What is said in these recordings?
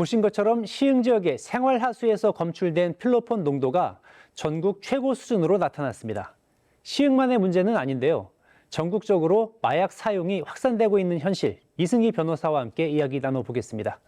보신 것처럼 시흥 지역의 생활하수에서 검출된 필로폰 농도가 전국 최고 수준으로 나타났습니다. 시흥만의 문제는 아닌데요. 전국적으로 마약 사용이 확산되고 있는 현실, 이승기 변호사와 함께 이야기 나눠보겠습니다.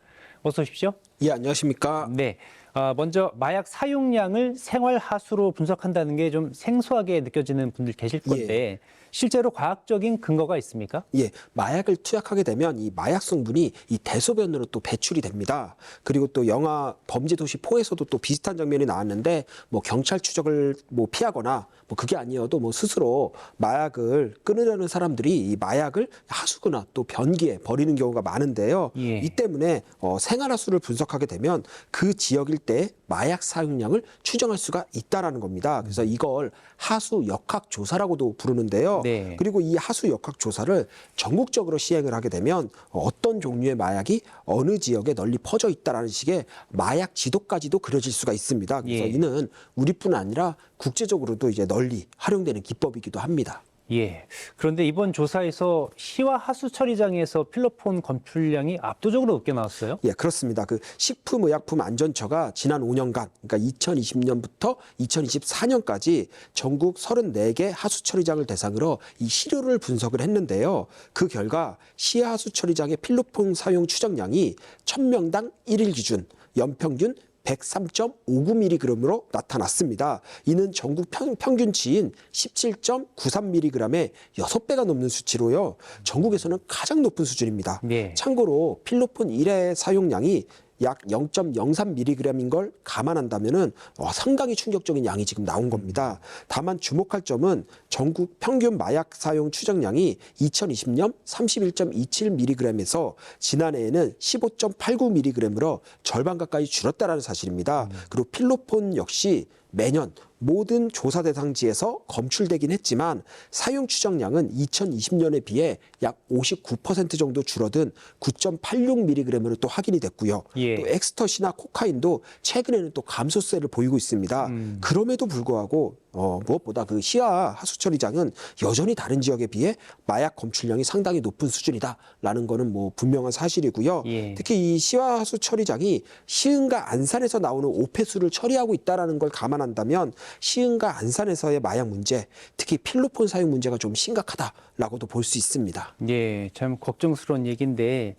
어서 오십시오. 예, 안녕하십니까. 네. 어, 먼저 마약 사용량을 생활 하수로 분석한다는 게 좀 생소하게 느껴지는 분들 계실 건데 실제로 과학적인 근거가 있습니까? 예, 마약을 투약하게 되면 이 마약 성분이 이 대소변으로 또 배출이 됩니다. 그리고 또 영화 범죄도시 4에서도 또 비슷한 장면이 나왔는데 뭐 경찰 추적을 뭐 피하거나 뭐 그게 아니어도 뭐 스스로 마약을 끊으려는 사람들이 이 마약을 하수구나 또 변기에 버리는 경우가 많은데요. 예. 이 때문에 어, 생활하수를 분석하게 되면 그 지역 일 대의 마약 사용량을 추정할 수가 있다라는 겁니다. 그래서 이걸 하수 역학 조사라고도 부르는데요. 네. 그리고 이 하수 역학 조사를 전국적으로 시행을 하게 되면 어떤 종류의 마약이 어느 지역에 널리 퍼져 있다라는 식의 마약 지도까지도 그려질 수가 있습니다. 그래서 예. 이는 우리뿐 아니라 국제적으로도 이제 널리 활용되는 기법이기도 합니다. 예. 그런데 이번 조사에서 시와 하수 처리장에서 필로폰 검출량이 압도적으로 높게 나왔어요. 예, 그렇습니다. 그 식품의약품안전처가 지난 5년간, 그러니까 2020년부터 2024년까지 전국 34개 하수 처리장을 대상으로 이 시료를 분석을 했는데요. 그 결과 시 하수 처리장의 필로폰 사용 추정량이 1000명당 1일 기준 연평균 103.59mg으로 나타났습니다. 이는 전국 평, 평균치인 17.93mg의 6배가 넘는 수치로요. 전국에서는 가장 높은 수준입니다. 네. 참고로 필로폰 1회 사용량이 약 0.03mg인 걸 감안한다면은 어, 상당히 충격적인 양이 지금 나온 겁니다. 다만 주목할 점은 전국 평균 마약 사용 추정량이 2020년 31.27mg에서 지난해에는 15.89mg으로 절반 가까이 줄었다라는 사실입니다. 그리고 필로폰 역시 매년 모든 조사 대상지에서 검출되긴 했지만 사용 추정량은 2020년에 비해 약 59% 정도 줄어든 9.86mg으로 또 확인이 됐고요. 예. 또 엑스터시나 코카인도 최근에는 또 감소세를 보이고 있습니다. 음. 그럼에도 불구하고 어, 무엇보다 그 시야 하수 처리장은 여전히 다른 지역에 비해 마약 검출량이 상당히 높은 수준이다라는 거는 뭐 분명한 사실이고요. 예. 특히 이 시와 하수 처리장이 시흥과 안산에서 나오는 오폐수를 처리하고 있다라는 걸 감안한다면 시흥과 안산에서의 마약 문제, 특히 필로폰 사용 문제가 좀 심각하다라고도 볼 수 있습니다. 예, 참 걱정스러운 얘기인데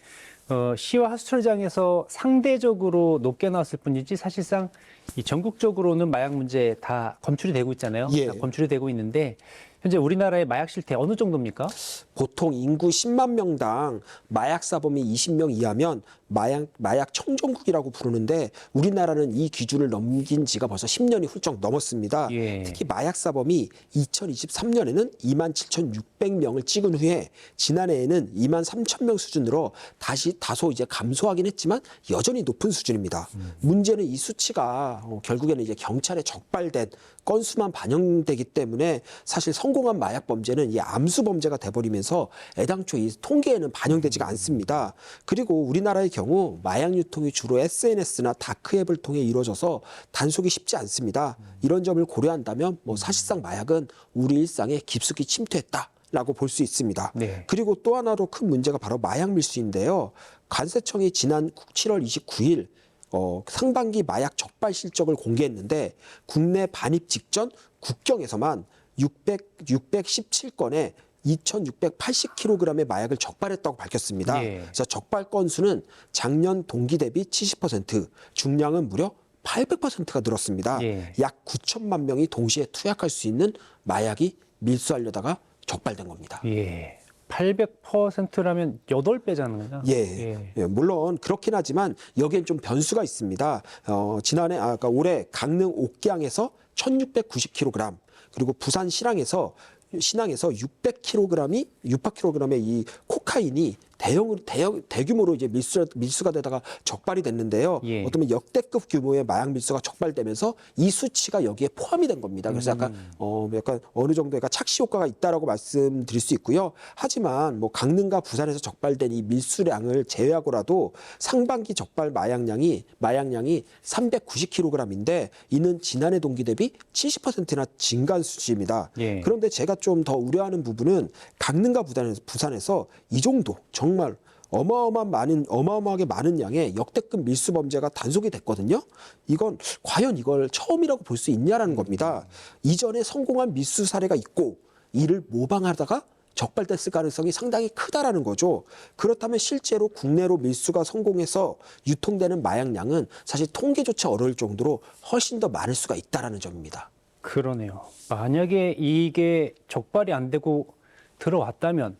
어, 시와 하수처리장에서 상대적으로 높게 나왔을 뿐이지 사실상 이 전국적으로는 마약 문제 다 검출이 되고 있잖아요. 예. 다 검출이 되고 있는데 현재 우리나라의 마약 실태 어느 정도입니까? 보통 인구 10만 명당 마약 사범이 20명 이하면 마약 마약 청정국이라고 부르는데 우리나라는 이 기준을 넘긴 지가 벌써 10년이 훌쩍 넘었습니다. 예. 특히 마약 사범이 2023년에는 2만 7,600명을 찍은 후에 지난해에는 2만 3천 명 수준으로 다시 다소 이제 감소하긴 했지만 여전히 높은 수준입니다. 문제는 이 수치가 어, 결국에는 이제 경찰에 적발된 건수만 반영되기 때문에 사실 성 공한 마약 범죄는 이 암수 범죄가 돼버리면서 애당초 이 통계에는 반영되지가 않습니다. 그리고 우리나라의 경우 마약 유통이 주로 SNS나 다크앱을 통해 이루어져서 단속이 쉽지 않습니다. 이런 점을 고려한다면 뭐 사실상 마약은 우리 일상에 깊숙이 침투했다. 라고 볼 수 있습니다. 네. 그리고 또 하나로 큰 문제가 바로 마약 밀수인데요. 관세청이 지난 7월 29일 어, 상반기 마약 적발 실적을 공개했는데 국내 반입 직전 국경에서만 600, 617건의 2,680kg의 마약을 적발했다고 밝혔습니다. 예. 그래서 적발 건수는 작년 동기 대비 70%, 중량은 무려 800%가 늘었습니다. 예. 약 9천만 명이 동시에 투약할 수 있는 마약이 밀수하려다가 적발된 겁니다. 예. 800%라면 8배잖아요. 예. 예, 물론 그렇긴 하지만 여기엔 좀 변수가 있습니다. 어, 지난해 아, 그러니까 올해 강릉 옥양에서 1,690kg 그리고 부산 신항에서 신항에서 600kg이 600kg의 이 코카인이 대형으로 대형 대규모로 이제 밀수 밀수가 되다가 적발이 됐는데요. 예. 어쩌면 역대급 규모의 마약 밀수가 적발되면서 이 수치가 여기에 포함이 된 겁니다. 그래서 약간 어 약간 어느 정도 약간 착시 효과가 있다라고 말씀드릴 수 있고요. 하지만 뭐 강릉과 부산에서 적발된 이 밀수량을 제외하고라도 상반기 적발 마약량이 마약량이 390kg인데 이는 지난해 동기 대비 70%나 증가한 수치입니다. 예. 그런데 제가 좀 더 우려하는 부분은 강릉과 부산에서, 부산에서 이 정도 정말 어마어마한 많은 어마어마하게 많은 양의 역대급 밀수 범죄가 단속이 됐거든요. 이건 과연 이걸 처음이라고 볼 수 있냐라는 겁니다. 이전에 성공한 밀수 사례가 있고 이를 모방하다가 적발됐을 가능성이 상당히 크다라는 거죠. 그렇다면 실제로 국내로 밀수가 성공해서 유통되는 마약량은 사실 통계조차 어려울 정도로 훨씬 더 많을 수가 있다라는 점입니다. 그러네요. 만약에 이게 적발이 안 되고 들어왔다면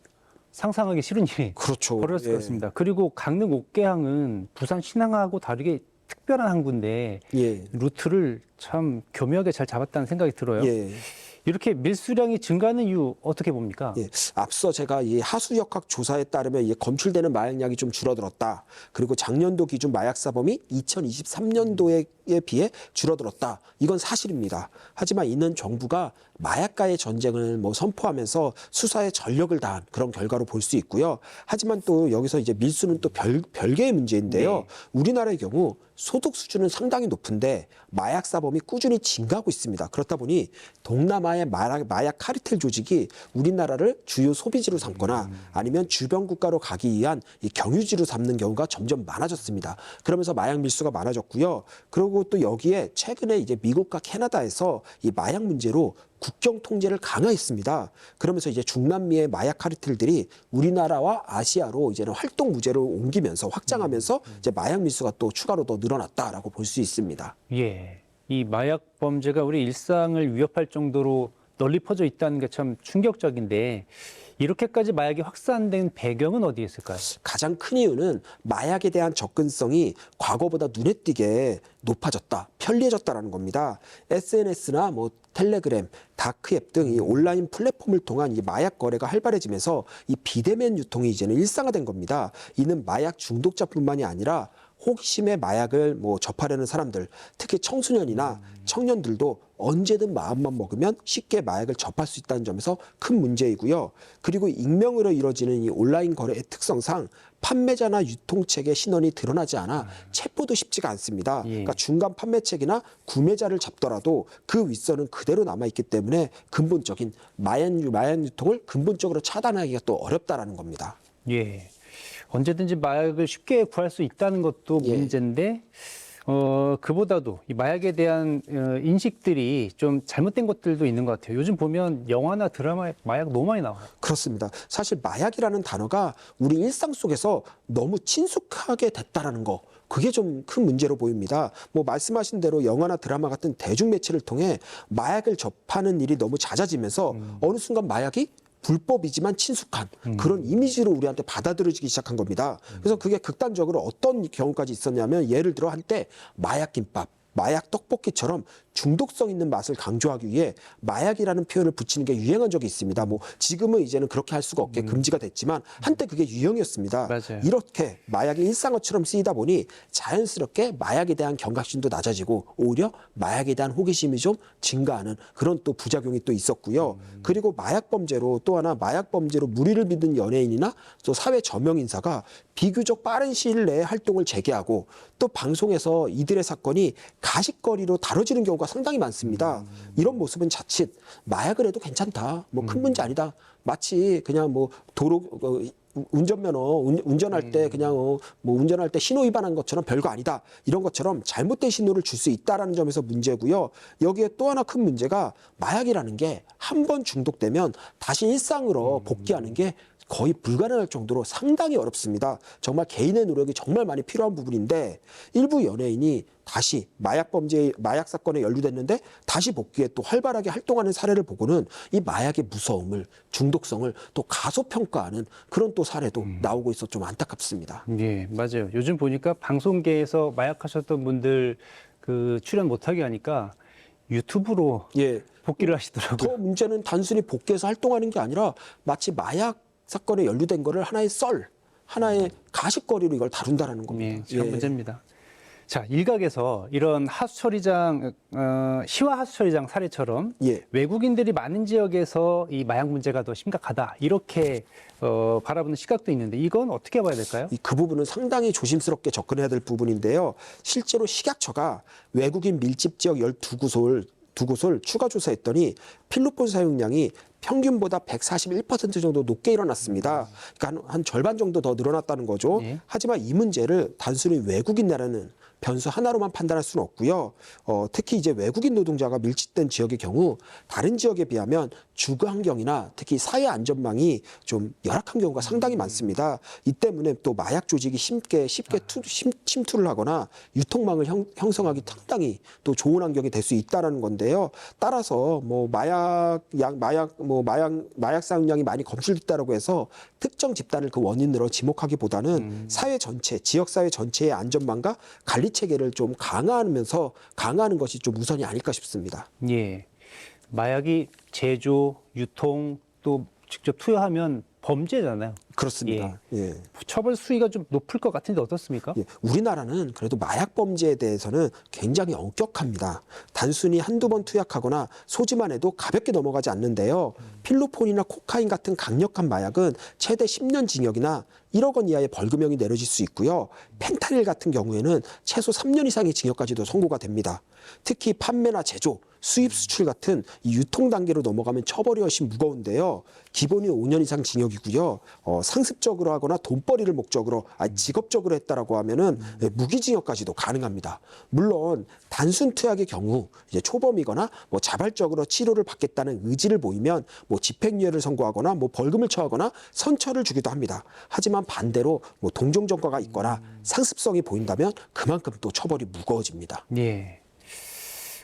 상상하기 싫은 일이 그렇죠. 벌어졌을 예. 것 같습니다. 그리고 강릉 옥계항은 부산 신항하고 다르게 특별한 항구인데 예. 루트를 참 교묘하게 잘 잡았다는 생각이 들어요. 예. 이렇게 밀수량이 증가하는 이유 어떻게 봅니까? 예, 앞서 제가 이 하수역학 조사에 따르면 이게 검출되는 마약량이 좀 줄어들었다. 그리고 작년도 기준 마약 사범이 2023년도에 비해 줄어들었다. 이건 사실입니다. 하지만 이는 정부가 마약과의 전쟁을 뭐 선포하면서 수사에 전력을 다한 그런 결과로 볼 수 있고요. 하지만 또 여기서 이제 밀수는 또 별, 별개의 문제인데요. 네. 우리나라의 경우 소득 수준은 상당히 높은데 마약 사범이 꾸준히 증가하고 있습니다. 그렇다 보니 동남아의 마약, 마약 카르텔 조직이 우리나라를 주요 소비지로 삼거나 아니면 주변 국가로 가기 위한 이 경유지로 삼는 경우가 점점 많아졌습니다. 그러면서 마약 밀수가 많아졌고요. 그리고 또 여기에 최근에 이제 미국과 캐나다에서 이 마약 문제로 국경 통제를 강화했습니다. 그러면서 이제 중남미의 마약 카르텔들이 우리나라와 아시아로 이제는 활동 무제로 옮기면서 확장하면서 이제 마약 밀수가 또 추가로 더 늘어났다라고 볼 수 있습니다. 예. 이 마약 범죄가 우리 일상을 위협할 정도로 널리 퍼져 있다는 게 참 충격적인데 이렇게까지 마약이 확산된 배경은 어디에 있을까요? 가장 큰 이유는 마약에 대한 접근성이 과거보다 눈에 띄게 높아졌다, 편리해졌다라는 겁니다. SNS나 뭐 텔레그램, 다크앱 등 이 온라인 플랫폼을 통한 이 마약 거래가 활발해지면서 이 비대면 유통이 이제는 일상화된 겁니다. 이는 마약 중독자뿐만이 아니라 호기심에 마약을 뭐 접하려는 사람들, 특히 청소년이나 청년들도 언제든 마음만 먹으면 쉽게 마약을 접할 수 있다는 점에서 큰 문제이고요. 그리고 익명으로 이루어지는 이 온라인 거래의 특성상 판매자나 유통책의 신원이 드러나지 않아 체포도 쉽지가 않습니다. 예. 그러니까 중간 판매책이나 구매자를 잡더라도 그 윗선은 그대로 남아 있기 때문에 근본적인 마약 마약 유통을 근본적으로 차단하기가 또 어렵다라는 겁니다. 예. 언제든지 마약을 쉽게 구할 수 있다는 것도 예. 문제인데 어, 그보다도 이 마약에 대한 어, 인식들이 좀 잘못된 것들도 있는 것 같아요. 요즘 보면 영화나 드라마에 마약 너무 많이 나와요. 그렇습니다. 사실 마약이라는 단어가 우리 일상 속에서 너무 친숙하게 됐다라는 거. 그게 좀 큰 문제로 보입니다. 뭐 말씀하신 대로 영화나 드라마 같은 대중 매체를 통해 마약을 접하는 일이 너무 잦아지면서 어느 순간 마약이 불법이지만 친숙한 그런 이미지로 우리한테 받아들여지기 시작한 겁니다. 그래서 그게 극단적으로 어떤 경우까지 있었냐면 예를 들어 한때 마약 김밥 마약 떡볶이처럼 중독성 있는 맛을 강조하기 위해 마약이라는 표현을 붙이는 게 유행한 적이 있습니다. 뭐 지금은 이제는 그렇게 할 수가 없게 금지가 됐지만 한때 그게 유행이었습니다. 맞아요. 이렇게 마약이 일상어처럼 쓰이다 보니 자연스럽게 마약에 대한 경각심도 낮아지고 오히려 마약에 대한 호기심이 좀 증가하는 그런 또 부작용이 또 있었고요. 그리고 마약 범죄로 또 하나 마약 범죄로 무리를 빚는 연예인이나 또 사회 저명 인사가 비교적 빠른 시일 내에 활동을 재개하고 또 방송에서 이들의 사건이 가십거리로 다뤄지는 경우가 상당히 많습니다. 이런 모습은 자칫 마약을 해도 괜찮다. 뭐 큰 문제 아니다. 마치 그냥 뭐 도로 어, 운전면허 운- 운전할 때 그냥 어, 뭐 운전할 때 신호 위반한 것처럼 별거 아니다 이런 것처럼 잘못된 신호를 줄 수 있다라는 점에서 문제고요 여기에 또 하나 큰 문제가 마약이라는 게 한 번 중독되면 다시 일상으로 복귀하는 게 거의 불가능할 정도로 상당히 어렵습니다. 정말 개인의 노력이 정말 많이 필요한 부분인데 일부 연예인이 다시 마약 범죄 마약 사건에 연루됐는데 다시 복귀해 또 활발하게 활동하는 사례를 보고는 이 마약의 무서움을 중독성을 또 가소평가하는 그런 또 사례도 나오고 있어 좀 안타깝습니다. 예, 맞아요. 요즘 보니까 방송계에서 마약하셨던 분들 그 출연 못하게 하니까 유튜브로 예. 복귀를 하시더라고요. 더 문제는 단순히 복귀해서 활동하는 게 아니라 마치 마약 사건에 연루된 거를 하나의 썰, 하나의 가십거리로 이걸 다룬다라는 겁니다. 예, 참 예. 문제입니다. 자, 일각에서 이런 하수처리장, 어, 시와 하수처리장 사례처럼 예. 외국인들이 많은 지역에서 이 마약 문제가 더 심각하다. 이렇게 어, 바라보는 시각도 있는데 이건 어떻게 봐야 될까요? 이 그 부분은 상당히 조심스럽게 접근해야 될 부분인데요. 실제로 식약처가 외국인 밀집 지역 12곳을 두 곳을 추가 조사했더니 필로폰 사용량이 평균보다 141% 정도 높게 일어났습니다. 그러니까 한, 한 절반 정도 더 늘어났다는 거죠. 네. 하지만 이 문제를 단순히 외국인이라는 변수 하나로만 판단할 수는 없고요. 어, 특히 이제 외국인 노동자가 밀집된 지역의 경우 다른 지역에 비하면 주거 환경이나 특히 사회 안전망이 좀 열악한 경우가 상당히 많습니다. 이 때문에 또 마약 조직이 쉽게 쉽게 투, 심- 침투를 하거나 유통망을 형, 형성하기 상당히 또 좋은 환경이 될 수 있다라는 건데요. 따라서 뭐 마약 약 마약 뭐 마약 마약 사용량이 많이 검출됐다라고 해서 특정 집단을 그 원인으로 지목하기보다는 사회 전체 지역 사회 전체의 안전망과 관리 체계를 좀 강화하면서 강화하는 것이 좀 우선이 아닐까 싶습니다. 예. 마약이 제조, 유통 또 직접 투여하면 범죄잖아요. 그렇습니다. 예. 처벌 수위가 좀 높을 것 같은데 어떻습니까? 예, 우리나라는 그래도 마약 범죄에 대해서는 굉장히 엄격합니다. 단순히 한두 번 투약하거나 소지만 해도 가볍게 넘어가지 않는데요. 필로폰이나 코카인 같은 강력한 마약은 최대 10년 징역이나 1억 원 이하의 벌금형이 내려질 수 있고요. 펜타닐 같은 경우에는 최소 3년 이상의 징역까지도 선고가 됩니다. 특히 판매나 제조, 수입 수출 같은 이 유통 단계로 넘어가면 처벌이 훨씬 무거운데요. 기본이 5년 이상 징역이고요. 어, 상습적으로 하거나 돈벌이를 목적으로 아 직업적으로 했다라고 하면은 예, 무기징역까지도 가능합니다. 물론 단순 투약의 경우 이제 초범이거나 뭐 자발적으로 치료를 받겠다는 의지를 보이면 뭐 집행유예를 선고하거나 뭐 벌금을 처하거나 선처를 주기도 합니다. 하지만 반대로 뭐 동종 전과가 있거나 상습성이 보인다면 그만큼 또 처벌이 무거워집니다. 예.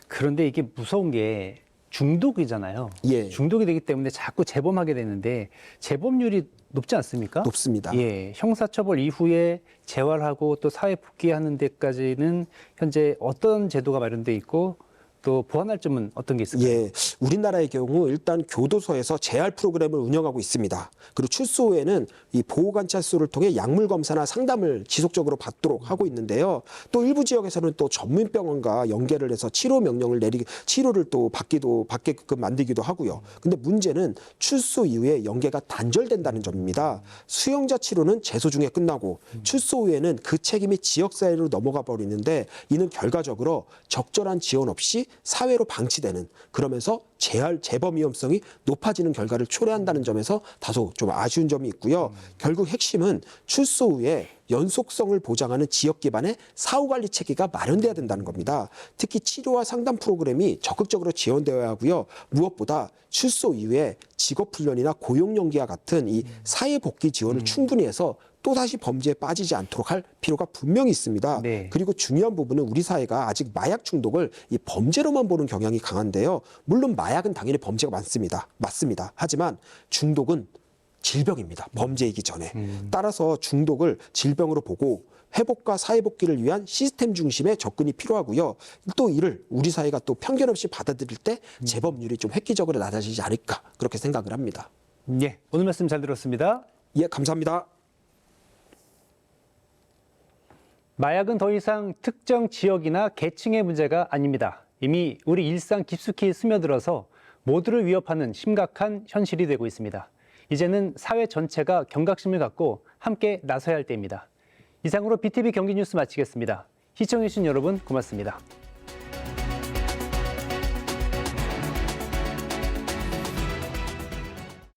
그런데 이게 무서운 게 중독이잖아요. 예. 중독이 되기 때문에 자꾸 재범하게 되는데 재범률이 높지 않습니까? 높습니다. 예, 형사처벌 이후에 재활하고 또 사회 복귀하는 데까지는 현재 어떤 제도가 마련돼 있고 또 보완할 점은 어떤 게 있을까요? 예, 우리나라의 경우 일단 교도소에서 재활 프로그램을 운영하고 있습니다. 그리고 출소 후에는 이 보호관찰소를 통해 약물 검사나 상담을 지속적으로 받도록 하고 있는데요. 또 일부 지역에서는 또 전문병원과 연계를 해서 치료 명령을 내리 치료를 또 받기도 받게끔 만들기도 하고요. 근데 문제는 출소 이후에 연계가 단절된다는 점입니다. 수용자 치료는 재소 중에 끝나고 출소 후에는 그 책임이 지역 사회로 넘어가 버리는데 이는 결과적으로 적절한 지원 없이 사회로 방치되는 그러면서 재활 재범 위험성이 높아지는 결과를 초래한다는 점에서 다소 좀 아쉬운 점이 있고요. 결국 핵심은 출소 후에 연속성을 보장하는 지역 기반의 사후 관리 체계가 마련돼야 된다는 겁니다. 특히 치료와 상담 프로그램이 적극적으로 지원되어야 하고요. 무엇보다 출소 이후에 직업 훈련이나 고용 연계와 같은 이 사회 복귀 지원을 충분히 해서 또다시 범죄에 빠지지 않도록 할 필요가 분명히 있습니다. 네. 그리고 중요한 부분은 우리 사회가 아직 마약 중독을 이 범죄로만 보는 경향이 강한데요. 물론 마약은 당연히 범죄가 많습니다. 맞습니다. 하지만 중독은 질병입니다. 범죄이기 전에. 따라서 중독을 질병으로 보고 회복과 사회 복귀를 위한 시스템 중심의 접근이 필요하고요. 또 이를 우리 사회가 또 편견 없이 받아들일 때 재범률이 좀 획기적으로 낮아지지 않을까 그렇게 생각을 합니다. 예, 오늘 말씀 잘 들었습니다. 예, 감사합니다. 마약은 더 이상 특정 지역이나 계층의 문제가 아닙니다. 이미 우리 일상 깊숙이 스며들어서 모두를 위협하는 심각한 현실이 되고 있습니다. 이제는 사회 전체가 경각심을 갖고 함께 나서야 할 때입니다. 이상으로 BTV 경기 뉴스 마치겠습니다. 시청해주신 여러분 고맙습니다.